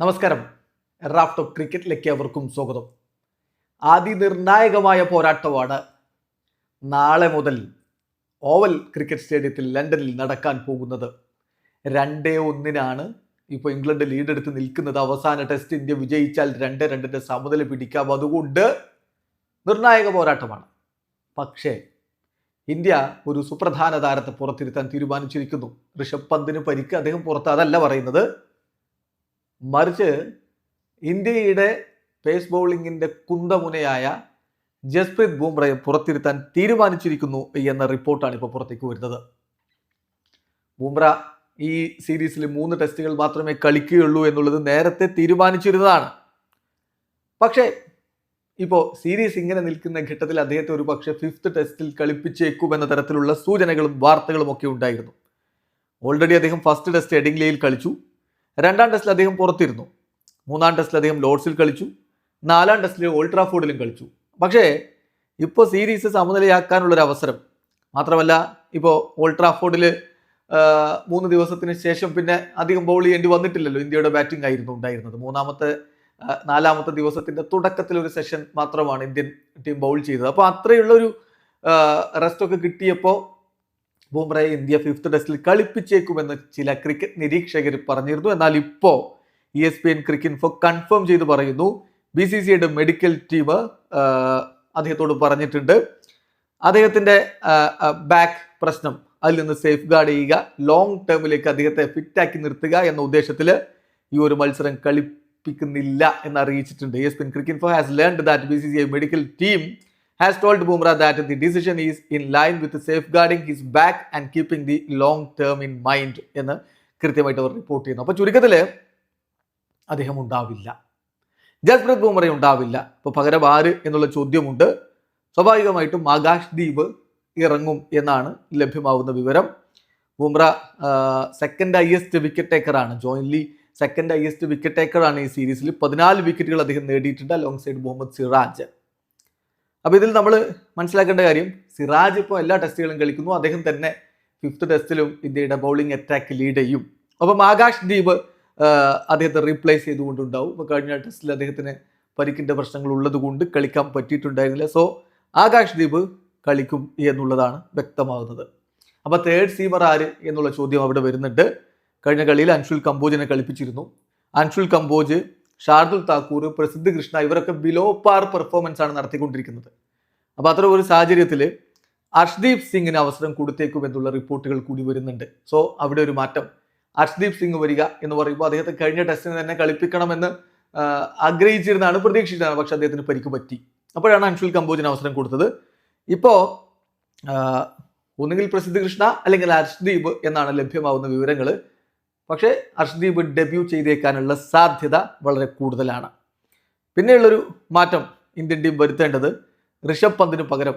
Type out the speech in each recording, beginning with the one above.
നമസ്കാരം. റാഫ്റ്റ് ക്രിക്കറ്റിലേക്ക് അവർക്കും സ്വാഗതം. അതിനിർണായകമായ പോരാട്ടമാണ് നാളെ മുതൽ ഓവൽ ക്രിക്കറ്റ് സ്റ്റേഡിയത്തിൽ ലണ്ടനിൽ നടക്കാൻ പോകുന്നത്. രണ്ടേ ഒന്നിനാണ് ഇപ്പോൾ ഇംഗ്ലണ്ട് ലീഡെടുത്ത് നിൽക്കുന്നത്. അവസാന ടെസ്റ്റ് ഇന്ത്യ വിജയിച്ചാൽ രണ്ട് രണ്ടിന്റെ സമനില പിടിക്കാം. അതുകൊണ്ട് നിർണായക പോരാട്ടമാണ്. പക്ഷേ ഇന്ത്യ ഒരു സുപ്രധാന താരത്തെ പുറത്തിരുത്താൻ തീരുമാനിച്ചിരിക്കുന്നു. ഋഷഭ് പന്തിന് പരിക്ക് അദ്ദേഹം പുറത്ത് അതല്ല പറയുന്നത്. മറിച്ച് ഇന്ത്യയുടെ പേസ് ബൗളിങ്ങിന്റെ കുന്തമുനയായ ജസ്പ്രീത് ബുംറയെ പുറത്തിരുത്താൻ തീരുമാനിച്ചിരിക്കുന്നു എന്ന റിപ്പോർട്ടാണ് ഇപ്പോൾ പുറത്തേക്ക് വരുന്നത്. ബുംറ ഈ സീരീസിൽ മൂന്ന് ടെസ്റ്റുകൾ മാത്രമേ കളിക്കുകയുള്ളൂ എന്നുള്ളത് നേരത്തെ തീരുമാനിച്ചിരുന്നതാണ്. പക്ഷേ ഇപ്പോൾ സീരീസ് ഇങ്ങനെ നിൽക്കുന്ന ഘട്ടത്തിൽ അദ്ദേഹത്തെ ഒരു പക്ഷേ ഫിഫ്ത്ത് ടെസ്റ്റിൽ കളിപ്പിച്ചേക്കുമെന്ന തരത്തിലുള്ള സൂചനകളും വാർത്തകളും ഒക്കെ ഉണ്ടായിരുന്നു. ഓൾറെഡി അദ്ദേഹം ഫസ്റ്റ് ടെസ്റ്റ് എഡിംഗ്ലയിൽ കളിച്ചു. രണ്ടാം ടെസ്റ്റിൽ അദ്ദേഹം പുറത്തിരുന്നു. മൂന്നാം ടെസ്റ്റിൽ അദ്ദേഹം ലോർഡ്സിൽ കളിച്ചു. നാലാം ടെസ്റ്റിൽ ഓൾട്രാഫോർഡിലും ട്രാഫോർഡിലും കളിച്ചു. പക്ഷേ ഇപ്പോൾ സീരീസ് സമനിലയാക്കാനുള്ളൊരു അവസരം. മാത്രമല്ല ഇപ്പോൾ ഓൾട്രാഫോർഡിൽ ട്രാഫോർഡിൽ മൂന്ന് ദിവസത്തിന് ശേഷം പിന്നെ അധികം ബൗൾ ചെയ്യേണ്ടി വന്നിട്ടില്ലല്ലോ ഇന്ത്യയുടെ ബാറ്റിംഗ് ആയിരുന്നു ഉണ്ടായിരുന്നത്. മൂന്നാമത്തെ നാലാമത്തെ ദിവസത്തിന്റെ തുടക്കത്തിൽ ഒരു സെഷൻ മാത്രമാണ് ഇന്ത്യൻ ടീം ബൗൾ ചെയ്തത്. അപ്പോൾ അത്രയുള്ള ഒരു റെസ്റ്റ് ഒക്കെ കിട്ടിയപ്പോൾ ബുംറയെ ഇന്ത്യ ഫിഫ്ത്ത് ടെസ്റ്റിൽ കളിപ്പിച്ചേക്കുമെന്ന് ചില ക്രിക്കറ്റ് നിരീക്ഷകർ പറഞ്ഞിരുന്നു. എന്നാൽ ഇപ്പോൾ E S P N cricket info confirm ചെയ്ത് പറയുന്നു. ബി സി സിയുടെ മെഡിക്കൽ ടീം അദ്ദേഹത്തോട് പറഞ്ഞിട്ടുണ്ട്. അദ്ദേഹത്തിന്റെ ബാക്ക് പ്രശ്നം. അതിൽ നിന്ന് സേഫ് ഗാർഡ് ചെയ്യുക ലോങ് ടേമിലേക്ക് അദ്ദേഹത്തെ ഫിറ്റാക്കി നിർത്തുക എന്ന ഉദ്ദേശത്തിൽ ഈ ഒരു മത്സരം കളിപ്പിക്കുന്നില്ല എന്ന് അറിയിച്ചിട്ടുണ്ട് ESPN cricket info has learned that B C C I medical team has told Bumrah that the decision is in line with safeguarding his back and keeping the long term in mind എന്ന് കൃത്യമായിട്ട് അവർ report ചെയ്യുന്നു. അപ്പോൾ ചുരുക്കത്തിൽ അദ്ദേഹം ഉണ്ടാവില്ല. ജസ്പ്രീത് ബുംറ ഉണ്ടാവില്ല. ഇപ്പോൾ പകരം ആര് എന്നുള്ള ചോദ്യമുണ്ട്. സ്വാഭാവികമായിട്ടും ആകാശ് ദീപ് ഇറങ്ങും എന്നാണ് ലഭ്യമാവുന്ന വിവരം. ബുംറ സെക്കൻഡ് ഹയസ്റ്റ് വിക്കറ്റ് ടേക്കറാണ് ജോയിൻലി സെക്കൻഡ് ഹയസ്റ്റ് വിക്കറ്റ് ടേക്കറാണ് ഈ സീരീസിൽ പതിനാല് വിക്കറ്റുകൾ അദ്ദേഹം നേടിയിട്ടുണ്ട് അലോങ് സൈഡ് മുഹമ്മദ് സിറാജ്. അപ്പൊ ഇതിൽ നമ്മൾ മനസ്സിലാക്കേണ്ട കാര്യം സിറാജ് ഇപ്പോൾ എല്ലാ ടെസ്റ്റുകളും കളിക്കുന്നു. അദ്ദേഹം തന്നെ ഫിഫ്ത്ത് ടെസ്റ്റിലും ഇന്ത്യയുടെ ബൗളിംഗ് അറ്റാക്ക് ലീഡ് ചെയ്യും. അപ്പം ആകാശ് ദീപ് അദ്ദേഹത്തെ റീപ്ലേസ് ചെയ്തുകൊണ്ടുണ്ടാവും. ഇപ്പോൾ കഴിഞ്ഞ ടെസ്റ്റിൽ അദ്ദേഹത്തിന് പരിക്കിന്റെ പ്രശ്നങ്ങൾ ഉള്ളതുകൊണ്ട് കളിക്കാൻ പറ്റിയിട്ടുണ്ടായിരുന്നില്ല. സോ ആകാശ് ദീപ് കളിക്കും എന്നുള്ളതാണ് വ്യക്തമാകുന്നത്. അപ്പോൾ തേർഡ് സീമർ ആര് എന്നുള്ള ചോദ്യം അവിടെ വരുന്നുണ്ട്. കഴിഞ്ഞ കളിയിൽ അൻഷുൽ കമ്പോജിനെ കളിപ്പിച്ചിരുന്നു. അൻഷുൽ കമ്പോജ് ഷാർദുൽ താക്കൂർ പ്രസിദ്ധ് കൃഷ്ണ ഇവരൊക്കെ ബിലോ പാർ പെർഫോമൻസ് ആണ് നടത്തിക്കൊണ്ടിരിക്കുന്നത്. അപ്പോൾ അത്തരം ഒരു സാഹചര്യത്തിൽ അർഷ്ദീപ് സിംഗിന് അവസരം കൊടുത്തേക്കും എന്നുള്ള റിപ്പോർട്ടുകൾ കൂടി വരുന്നുണ്ട്. സോ അവിടെ ഒരു മാറ്റം. അർഷ്ദീപ് സിംഗ് വരിക എന്ന് പറയുമ്പോൾ അദ്ദേഹത്തെ കഴിഞ്ഞ ടെസ്റ്റിന് തന്നെ കളിപ്പിക്കണമെന്ന് ആഗ്രഹിച്ചിരുന്നാണ് പ്രതീക്ഷിച്ചതാണ് പക്ഷെ അദ്ദേഹത്തിന് പരിക്ക് പറ്റി. അപ്പോഴാണ് അൻഷുൽ കമ്പോജിന് അവസരം കൊടുത്തത്. ഇപ്പോൾ ഒന്നുകിൽ പ്രസിദ്ധ് കൃഷ്ണ അല്ലെങ്കിൽ അർഷ്ദീപ് എന്നാണ് ലഭ്യമാവുന്ന വിവരങ്ങൾ പക്ഷേ അർഷ്ദീപ് ഡെബ്യൂ ചെയ്തേക്കാനുള്ള സാധ്യത വളരെ കൂടുതലാണ്. പിന്നെയുള്ളൊരു മാറ്റം ഇന്ത്യൻ ടീം വരുത്തേണ്ടത് ഋഷഭ് പന്തിന് പകരം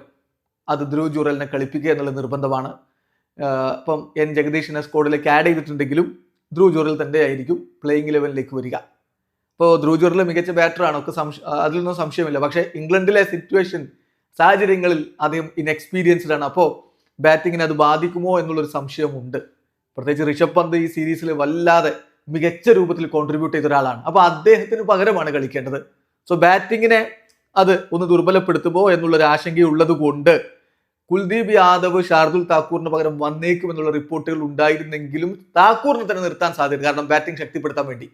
അത് ധ്രുവ് ജൂറലിനെ കളിപ്പിക്കുക എന്നുള്ള നിർബന്ധമാണ്. ഇപ്പം എൻ ജഗദീഷിനെ സ്കോഡിലേക്ക് ആഡ് ചെയ്തിട്ടുണ്ടെങ്കിലും ധ്രുവ് ജൂറൽ തന്നെ ആയിരിക്കും പ്ലേയിങ് ഇലവനിലേക്ക് വരിക. അപ്പോൾ ധ്രുവ് ജൂറൽ മികച്ച ബാറ്ററാണ് ഒക്കെ സംശ അതിലൊന്നും സംശയമില്ല. പക്ഷേ ഇംഗ്ലണ്ടിലെ സിറ്റുവേഷൻ സാഹചര്യങ്ങളിൽ അദ്ദേഹം ഇൻഎക്സ്പീരിയൻസ്ഡ് ആണ്. അപ്പോൾ ബാറ്റിങ്ങിനെ അത് ബാധിക്കുമോ എന്നുള്ളൊരു സംശയമുണ്ട്. പ്രത്യേകിച്ച് ഋഷഭ് പന്ത് ഈ സീരീസിൽ വല്ലാതെ മികച്ച രൂപത്തിൽ കോൺട്രിബ്യൂട്ട് ചെയ്ത ഒരാളാണ്. അപ്പോൾ അദ്ദേഹത്തിന് പകരമാണ് കളിക്കേണ്ടത്. സോ ബാറ്റിങ്ങിനെ അത് ഒന്ന് ദുർബലപ്പെടുത്തുമോ എന്നുള്ളൊരു ആശങ്കയുള്ളത് കൊണ്ട് കുൽദീപ് യാദവ് ഷാർദുൽ താക്കൂറിന് പകരം വന്നേക്കും എന്നുള്ള റിപ്പോർട്ടുകൾ ഉണ്ടായിരുന്നെങ്കിലും താക്കൂറിനെ തന്നെ നിർത്താൻ സാധ്യത കാരണം ബാറ്റിംഗ് ശക്തിപ്പെടുത്താൻ വേണ്ടി.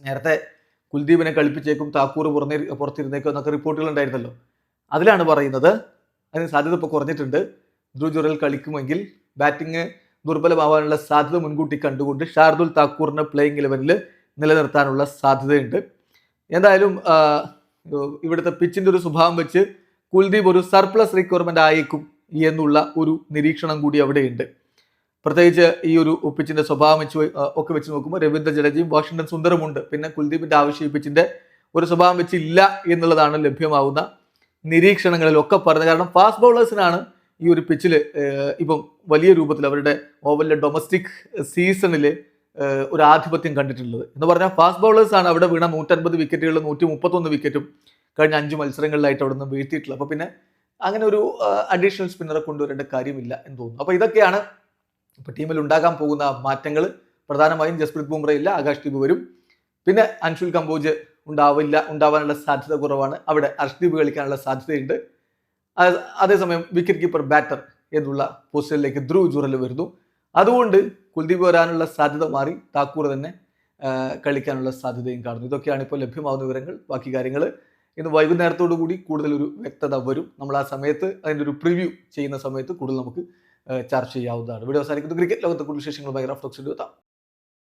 നേരത്തെ കുൽദീപിനെ കളിപ്പിച്ചേക്കും താക്കൂർ പുറന്നേ പുറത്തിരുന്നേക്കും എന്നൊക്കെ റിപ്പോർട്ടുകൾ ഉണ്ടായിരുന്നല്ലോ. അതിലാണ് പറയുന്നത്. അതിന് സാധ്യത ഇപ്പോൾ കുറഞ്ഞിട്ടുണ്ട്. ധ്രുവ് ജുറൽ കളിക്കുമെങ്കിൽ ബാറ്റിംഗ് ദുർബലമാവാനുള്ള സാധ്യത മുൻകൂട്ടി കണ്ടുകൊണ്ട് ഷാർദുൽ താക്കൂറിനെ പ്ലേയിങ് ഇലവനിൽ നിലനിർത്താനുള്ള സാധ്യതയുണ്ട്. എന്തായാലും ഇവിടുത്തെ പിച്ചിന്റെ ഒരു സ്വഭാവം വെച്ച് കുൽദീപ് ഒരു സർപ്ലസ് റിക്വയർമെന്റ് ആയേക്കും എന്നുള്ള ഒരു നിരീക്ഷണം കൂടി അവിടെയുണ്ട്. പ്രത്യേകിച്ച് ഈ ഒരു പിച്ചിന്റെ സ്വഭാവം വെച്ച് ഒക്കെ വെച്ച് നോക്കുമ്പോൾ രവീന്ദ്ര ജഡേജയും വാഷിംഗ്ടൺ സുന്ദരമുണ്ട് പിന്നെ കുൽദീപിന്റെ ആവശ്യം ഈ പിച്ചിന്റെ ഒരു സ്വഭാവം വെച്ച് ഇല്ല എന്നുള്ളതാണ് ലഭ്യമാവുന്ന നിരീക്ഷണങ്ങളിലൊക്കെ പറഞ്ഞത്. കാരണം ഫാസ്റ്റ് ബൗളേഴ്സിനാണ് ഈ ഒരു പിച്ചിൽ ഇപ്പം വലിയ രൂപത്തിൽ അവരുടെ ഓവലിലെ ഡൊമസ്റ്റിക് സീസണിൽ ഒരു ആധിപത്യം കണ്ടിട്ടുള്ളത്. എന്ന് പറഞ്ഞാൽ ഫാസ്റ്റ് ബൗളേഴ്സ് ആണ് അവിടെ വീണ നൂറ്റൻപത് വിക്കറ്റുകൾ നൂറ്റി മുപ്പത്തൊന്ന് വിക്കറ്റും കഴിഞ്ഞ അഞ്ച് മത്സരങ്ങളിലായിട്ട് അവിടെ നിന്ന് വീഴ്ത്തിയിട്ടുള്ളത്. അപ്പോൾ പിന്നെ അങ്ങനെ ഒരു അഡീഷണൽ സ്പിന്നറെ കൊണ്ടുവരേണ്ട കാര്യമില്ല എന്ന് തോന്നുന്നു. അപ്പോൾ ഇതൊക്കെയാണ് ഇപ്പോൾ ടീമിൽ ഉണ്ടാകാൻ പോകുന്ന മാറ്റങ്ങൾ പ്രധാനമായും ജസ്പ്രീത് ബുംറ ഇല്ല ആകാശ് ദീപ് വരും. പിന്നെ അൻഷുൽ കമ്പോജ് ഉണ്ടാവില്ല ഉണ്ടാവാനുള്ള സാധ്യത കുറവാണ്. അവിടെ അർഷ്ദീപ് കളിക്കാനുള്ള സാധ്യതയുണ്ട്. അതേസമയം വിക്കറ്റ് കീപ്പർ ബാറ്റർ എന്നുള്ള പോസ്റ്റിലേക്ക് ധ്രുവ് ജുറൽ വരുന്നു. അതുകൊണ്ട് കുൽദീപ് വരാനുള്ള സാധ്യത മാറി. താക്കൂർ തന്നെ കളിക്കാനുള്ള സാധ്യതയും കാണുന്നു. ഇതൊക്കെയാണ് ഇപ്പോൾ ലഭ്യമാകുന്ന വിവരങ്ങൾ. ബാക്കി കാര്യങ്ങൾ ഇന്ന് വൈകുന്നേരത്തോടു കൂടി കൂടുതൽ ഒരു വ്യക്തത വരും. നമ്മൾ ആ സമയത്ത് അതിന്റെ ഒരു പ്രിവ്യൂ ചെയ്യുന്ന സമയത്ത് കൂടുതൽ നമുക്ക് ചർച്ച ചെയ്യാവുന്നതാണ്. വീഡിയോ അവസാനിക്കുന്നത് ക്രിക്കറ്റ് ലോകത്തെ കൂടുതൽ വിശേഷങ്ങളുമായി റഫ്ലോക്സ് എത്താം.